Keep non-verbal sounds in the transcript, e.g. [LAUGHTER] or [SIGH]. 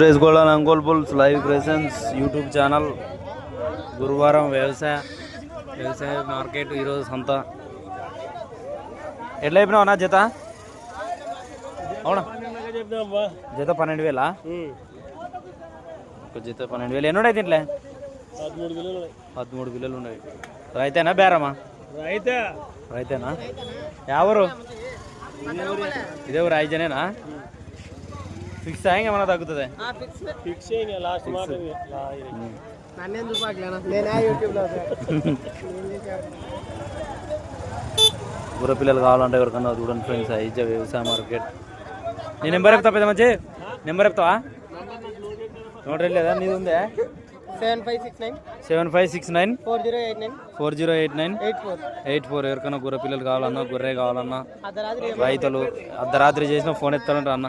సురేష్ గోళన్ అంకోల్ బుల్స్ లైవ్ ప్రెసెన్స్ యూట్యూబ్ ఛానల్. గురువారం వ్యవసాయ వ్యవసాయ మార్కెట్ ఈరోజు సంత. ఎట్లా నా జత? అవునా? జత పన్నెండు వేలా? ఒక జత పన్నెండు వేలు. ఎన్ని ఉన్నాయి దీంట్లో పదమూడు కిలోలు ఉన్నాయి. రైతేనా బేరమా? అయితే రైతేనా? ఎవరు ఇదే ఊరు ఐజనేనా ఫిక్స్ అయ్యి ఏమన్నా తగ్గుతుంది? ఫిక్స్ లాస్ట్ మాట [LAUGHS] ఊర పిల్లలు కావాలంటే ఎవరికన్నా చూడండి ఫ్రెండ్స్ ఐజ వ్యవసాయ మార్కెట్. నీ నెంబర్ చెప్తా పెద్ద మంచి? నెంబర్ చెప్తావా? నోట్ లేదా? నీది ఉందే? Seven five six nine. Seven five six nine. Four zero eight nine. Four zero eight nine. Eight four. Eight four ఎవరికైనా గుర్ర పిల్లలు కావాలన్నా గొర్రె కావాలన్నా అర్ధరాత్రి రైతులు అర్ధరాత్రి చేసిన ఫోన్ ఎత్తారంట అన్న.